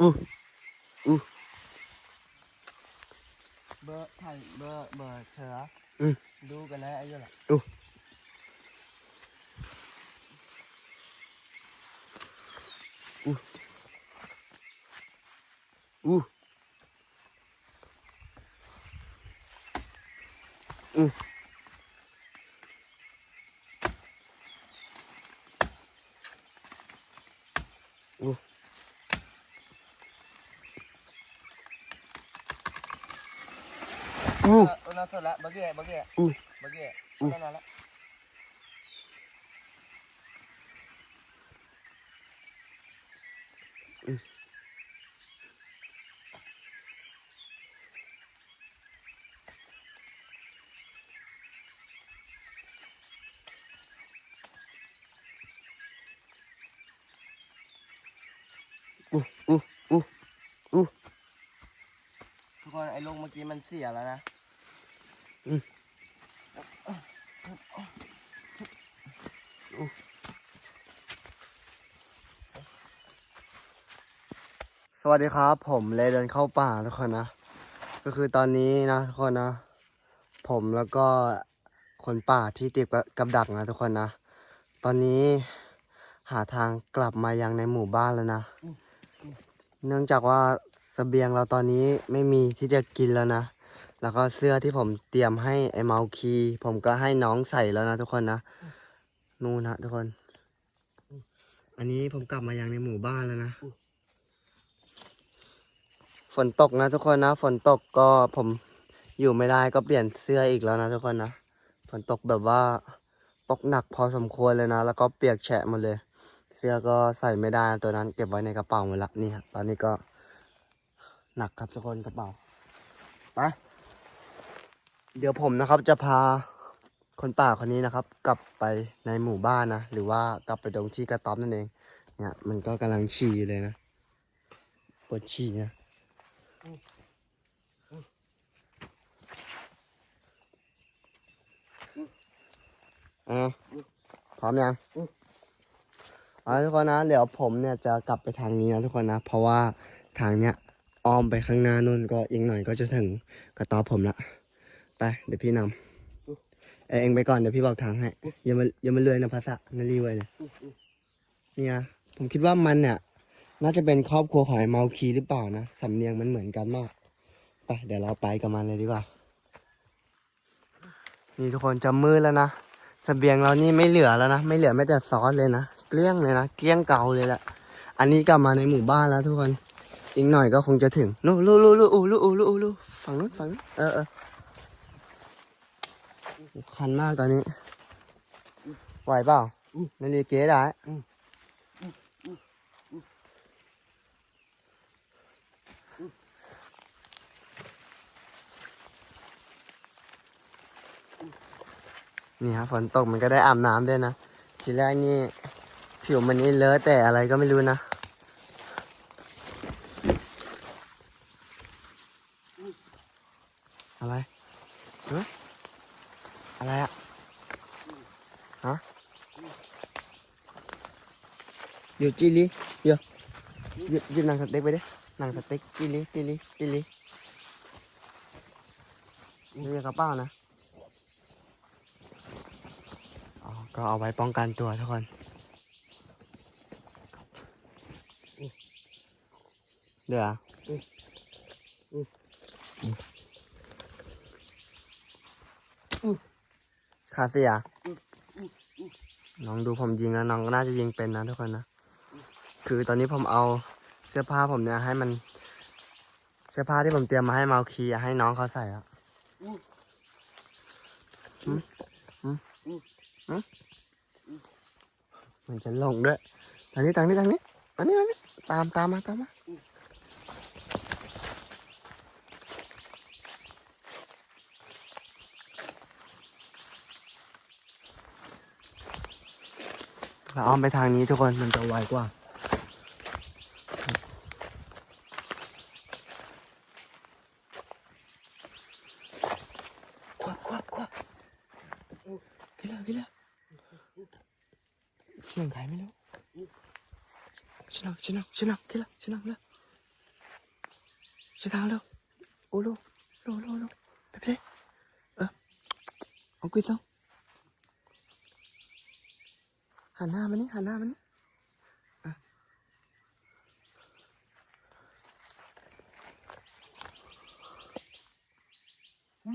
อู้อู้เบอร์ถ่ายเบอร์เบอร์เชออืมดูกันนะไอ้เหี้ยแหละอู้อืมอู้ อู้เออน่าสนละบักเก้บักเก้อู้บักเก้อู้นั่นละอู้อู้อู้อู้ทุกคนไอ้ลงเมื่อกี้มันเสียแล้วนะ สวัสดีครับ ผมเลยเดินเข้าป่าทุกคนนะ ก็คือตอนนี้นะทุกคนนะ ผมแล้วก็คนป่าที่ติดกับดักนะทุกคนนะ ตอนนี้หาทางกลับมายังในหมู่บ้านแล้วนะ เนื่องจากว่าเสบียงเราตอนนี้ไม่มีที่จะกินแล้วนะ แล้วก็เสื้อที่ผมเตรียมให้ไอ้เมาคี ผมก็ให้น้องใส่แล้วนะทุกคนนะนู่นนะทุกคน อันนี้ผมกลับมายังในหมู่บ้านแล้วนะฝนตกนะทุกคนนะ ฝนตกก็ผมอยู่ไม่ได้ก็เปลี่ยนเสื้ออีกแล้วนะทุกคนนะฝนตกแบบว่าตกหนักพอสมควรเลยนะ แล้วก็เปียกแฉะหมดเลย เสื้อก็ใส่ไม่ได้ตัวนั้น เก็บไว้ในกระเป๋าหมดละนี่ตอนนี้ก็หนักครับทุกคนกระเป๋าไป เดี๋ยวผมนะครับจะพาคนป่าคนนี้นะครับ กลับไปในหมู่บ้านนะ หรือว่ากลับไปตรงที่กระต๊อบนั่นเอง เนี่ย มันก็กำลังฉี่เลยนะปวดฉี่นะอ่าพร้อมยังเอาทุกคนนะ เดี๋ยวผมเนี่ยจะกลับไปทางนี้นะทุกคนนะ เพราะว่าทางเนี้ยอ้อมไปข้างหน้านู่นก็อีกหน่อยก็จะถึงกระต๊อบผมละ ไป เดี๋ยวพี่นำเอยเองไปก่อนเดี๋ยวพี่บอกทางให้ อย่ามาอย่ามาเลื่อยนะภาษานารีไว้เลยเนี่ย ผมคิดว่ามันเนี่ยน่าจะเป็นครอบครัวของไอ้เมาคีหรือเปล่านะ สำเนียงมันเหมือนกันมาก ไป เดี๋ยวเราไปกับมันเลยดีกว่า นี่ทุกคนจะมืดแล้วนะเสบียงเรานี่ไม่เหลือแล้วนะ ไม่เหลือแม้แต่ซอสเลยนะ เกลี้ยงเลยนะ เกลี้ยงเก่าเลยแหละ อันนี้กลับมาในหมู่บ้านแล้วทุกคน อีกหน่อยก็คงจะถึง นู่นลูลูลูอูลูอูลูอูลูฝั่งนู้นฝั่งนู้นเออเออ คันมากตอนนี้ ไหวเปล่านาฬิเก๋ได้นี่ฮะฝนตกมันก็ได้อาบน้ำด้วยนะ ทีแรกนี่ ผิวมันนี่เลอะแต่อะไรก็ไม่รู้นะ อะไรฮะอะไรอะฮะ หยุดจิลิเยวหยุดยุดนั่งสเต็กไปดินั่งสเต็กจิลิจิลิจิลินี่กระเป๋านะอ๋อก็เอาไว้ป้องกันตัวทุกคนเดี๋ยวขาเสียน้องดูผมยิงนะน้องก็น่าจะยิงเป็นนะทุกคนนะ คือตอนนี้ผมเอาเสื้อผ้าผมเนี่ยให้มัน เสื้อผ้าที่ผมเตรียมมาให้เมาคีให้น้องเขาใส่อะมหืมหืมมันจะลงด้วยทางนี้ทางนี้ทางนี้อันนี้อันนี้ตามตามมาตามมาเราอ้อมไปทางนี้ทุกคนมันจะไวกว่า ควักควักควักกินแล้วกินแล้วเสียงใครไม่รู้ชิ นังชินังชินังกินแล้วชินังแล้วชินังแล้วโอ้โลโลโลโลไปไปเออเอากุยต้องหันหน้ามานี่หันหน้ามานี่อะมั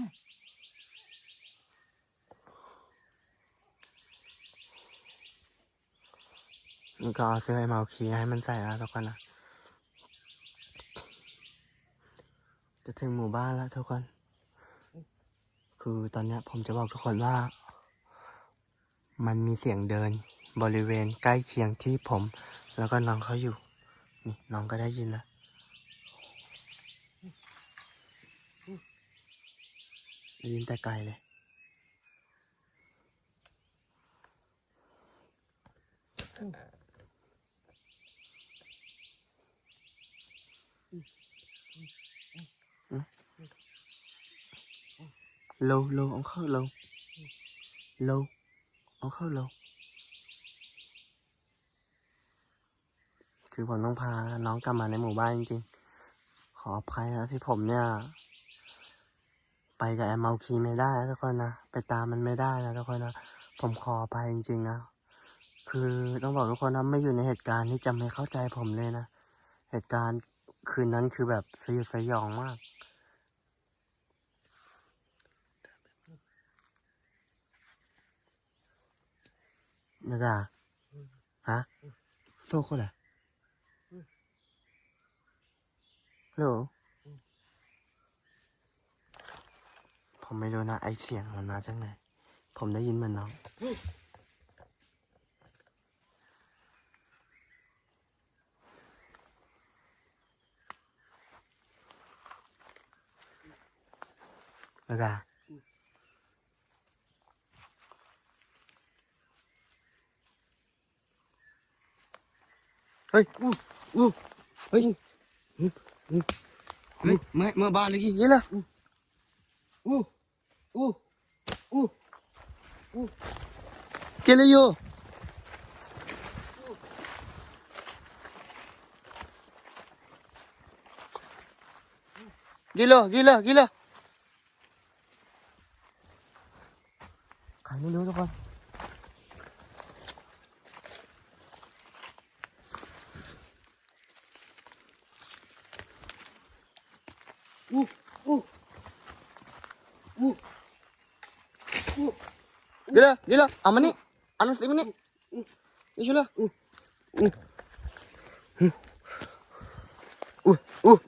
นก็เอาเสื้อไอ้เมาคีให้มันใส่แล้วทุกคนนะจะถึงหมู่บ้านแล้วทุกคน คือตอนนี้ผมจะบอกทุกคนว่า มันมีเสียงเดิน บริเวณใกล้เคียงที่ผม แล้วก็น้องเขาอยู่ นี่น้องก็ได้ยินแล้วได้ยินแต่ไกลเลย lâu lâu ông khóc lâu lâu ông khóc lâu คือผมต้องพาน้องกลับมาในหมู่บ้านจริงๆ ขออภัยนะที่ผมเนี่ย ไปกับแอมเมาคีไม่ได้นะทุกคนนะ ไปตามมันไม่ได้นะทุกคนนะ ผมขออภัยจริงๆนะ คือต้องบอกทุกคนนะไม่อยู่ในเหตุการณ์ที่จะไม่เข้าใจผมเลยนะ เหตุการณ์ คืนนั้นคือแบบสยดสยองมาก Naga. Hả? Số cô là? Hello? ผมไม่รู้นะไอเสียงมันมาจากไหน ผมได้ยินเหมันน้อง แล้วกาเฮ้ยอู้อู้เฮ้ยอู้อู้เฮ้ยไม่เมื่อบ้ Uh, uh. Uh. Uh. Gila, gila. Aman nih. Aman lima ini. Iya, ini uh, Uh. Uh. Uh. Uh.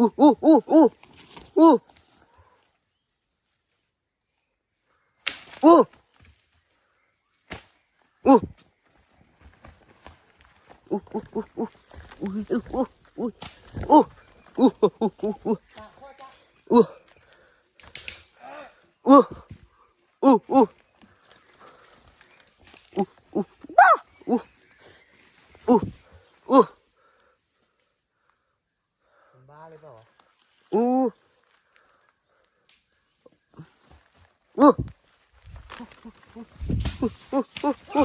우, 우, 우, 우, 우. 우. 우. 우우우우우우우우우우우 อู้อู้อู้อู้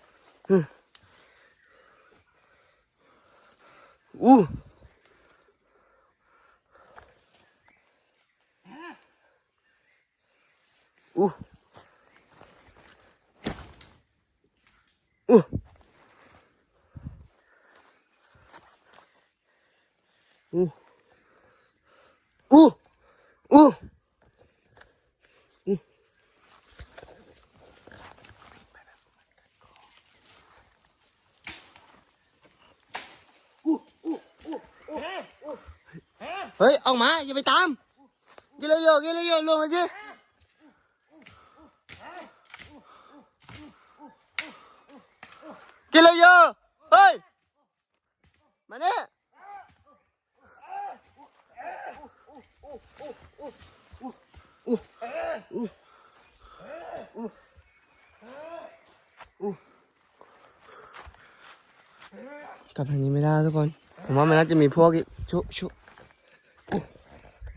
응. 우! 우! ออกมา อย่าไปตามกิเลยโยกิเลยโยลงมาสิกิเลยโยเฮ้ย มาเนี่ยกลับทางนี้ไม่ได้ทุกคน ผมว่ามันน่าจะมีพวกอีกชุชุ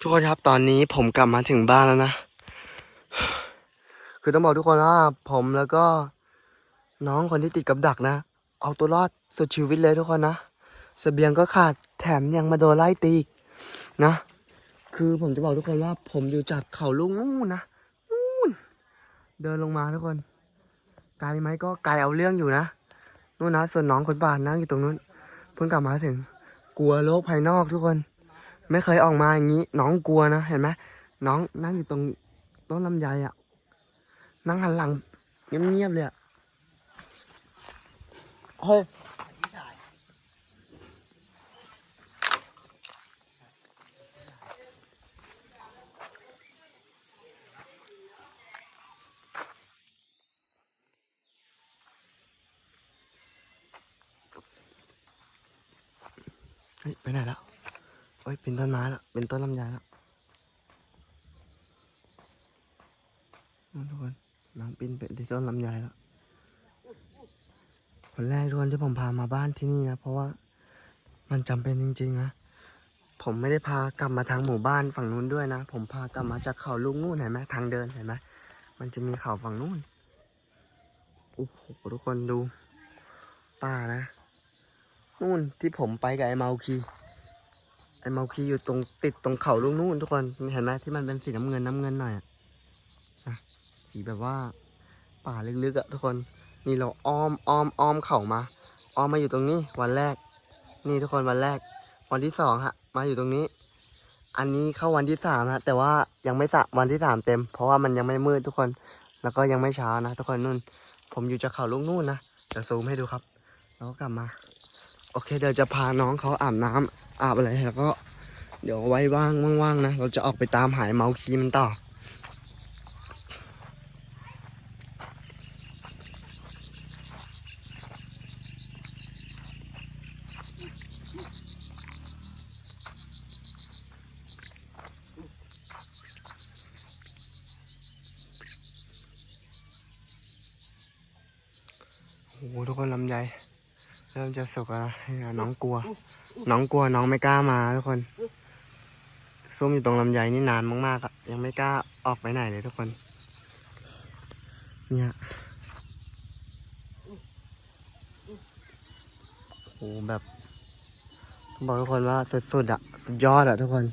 ปกคนครับตอนนี้ผมกลับมาถึงบ้านแล้วนะ คือต้องบอกทุกคนว่าผมแล้วก็น้องคนที่ติดกับดักนะ เอาตัวรอดสุดชีวิตเลยทุกคนนะเสบียงก็ขาดแถมยังมาโดนไล่ตีนะ คือผมจะบอกทุกคนว่า ผมอยู่จากเขาลุงนู่นนะนู่นเดินลงมาทุกคนไกลไหมก็ไกลเอาเรื่องอยู่นะนู่นนะส่วนน้องคนป่านั่งอยู่ตรงนู้นเพิ่งกลับมาถึง กลัวโลกภายนอกทุกคน ไม่เคยออกมาอย่างนี้ น้องกลัวนะเห็นไหมน้องนั่งอยู่ตรงต้นลำไยอะนั่งหันหลังเงียบๆเลยอะเฮ้ยเฮ้ยไปไหนแล้ว เฮ้ยเป็นต้นไม้แล้วเป็นต้นลำไยแล้วทุกคนน้องปินเป็นที่ต้นลำไยแล้วคนแรกทุกคนที่ผมพามาบ้านที่นี่นะเพราะว่ามันจำเป็นจริงๆนะผมไม่ได้พากลับมาทางหมู่บ้านฝั่งนู้นด้วยนะ ผมพากลับมาจากเขาลูกนู่นเห็นไหมทางเดินเห็นไหมมันจะมีเขาฝั่งนู้นโอ้โหทุกคนดูป่านะนู่นที่ผมไปกับไอ้เมาคี ไอเมาคีอยู่ตรงติดตรงเขาลูกนู่นทุกคนเห็นไหมที่มันเป็นสีน้ำเงินน้ำเงินหน่อยอะนะสีแบบว่า ป่าลึกๆอะทุกคน นี่เราอ้อมอ้อมอ้อมเข่ามา อ้อมมาอยู่ตรงนี้ วันแรก นี่ทุกคนวันแรก วันที่สองฮะ มาอยู่ตรงนี้ อันนี้เข้าวันที่สามฮะ แต่ว่ายังไม่สะวันที่สามเต็ม เพราะว่ามันยังไม่มืดทุกคน แล้วก็ยังไม่เช้านะทุกคนนู่น ผมอยู่จากเขาลูกนู่นนะจะซูมให้ดูครับ แล้วก็กลับมา โอเค เดี๋ยวจะพาน้องเขาอาบน้ำอาบอะไรแล้วก็ เดี๋ยวไว้ว่างว่างๆนะ เราจะออกไปตามหายเมาคีมันต่อ โอ้โหทุกคนลำไยเริ่ม จะสุกแล้วนะน้องกลัว น้องกลัวน้องไม่กล้ามาทุกคน ซุ่มอยู่ตรงลำไยนี่นานมากๆอะยังไม่กล้าออกไปไหนเลยทุกคน เนี่ยโอ้แบบบอกทุกคนว่าสุดๆอะสุดยอดอะทุกคน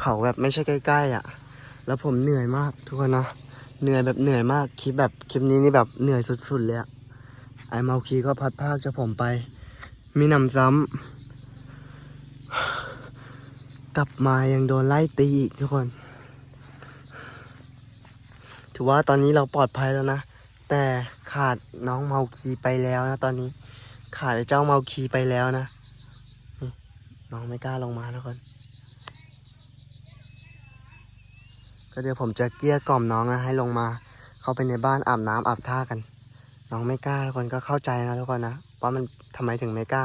เขาแบบไม่ใช่ใกล้ๆอะ แล้วผมเหนื่อยมาก ทุกคนเนาะเหนื่อยแบบเหนื่อยมากคลิปแบบคลิปนี้นี่แบบเหนื่อยสุดๆเลยอะไอเมาคีก็พัดภาคจากผมไป มีหนำซ้ำ กลับมายังโดนไล่ตีอีกทุกคน ถือว่าตอนนี้เราปลอดภัยแล้วนะ แต่ขาดน้องเมาคีไปแล้วนะตอนนี้ ขาดเจ้าเมาคีไปแล้วนะ น้องไม่กล้าลงมาทุกคน ก็เดี๋ยวผมจะเกลี้ยกล่อมน้องนะให้ลงมา เข้าไปในบ้านอาบน้ำอาบท่ากัน น้องไม่กล้าทุกคนก็เข้าใจนะทุกคนนะ ว่ามันทำไมถึงไม่กล้า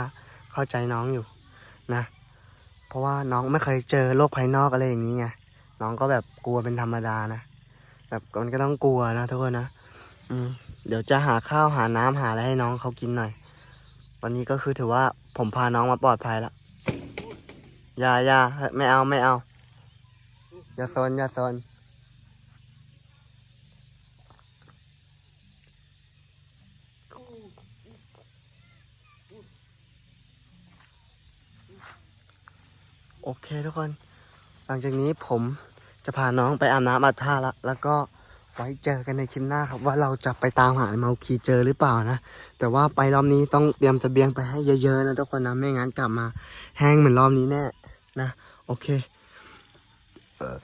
เข้าใจน้องอยู่นะ เพราะว่าน้องไม่เคยเจอโลกภายนอกอะไรอย่างนี้ไงน้องก็แบบกลัวเป็นธรรมดานะแบบมันก็ต้องกลัวนะทุกคนนะอืมเดี๋ยวจะหาข้าวหาน้ำหาอะไรให้น้องเขากินหน่อย วันนี้ก็คือถือว่าผมพาน้องมาปลอดภัยแล้วอย่าอย่าไม่เอาไม่เอาอย่าซนอย่าซน เคทุกคน หลังจากนี้ผมจะพาน้องไปอาบน้ำอาบท่าละ แล้วก็ไว้เจอกันในคลิปหน้าครับ ว่าเราจะไปตามหาเมาคีเจอหรือเปล่านะ แต่ว่าไปรอบนี้ต้องเตรียมตะเบียงไปให้เยอะๆนะทุกคนนะ ไม่งั้นกลับมาแห้งเหมือนรอบนี้แน่นะ โอเค เออ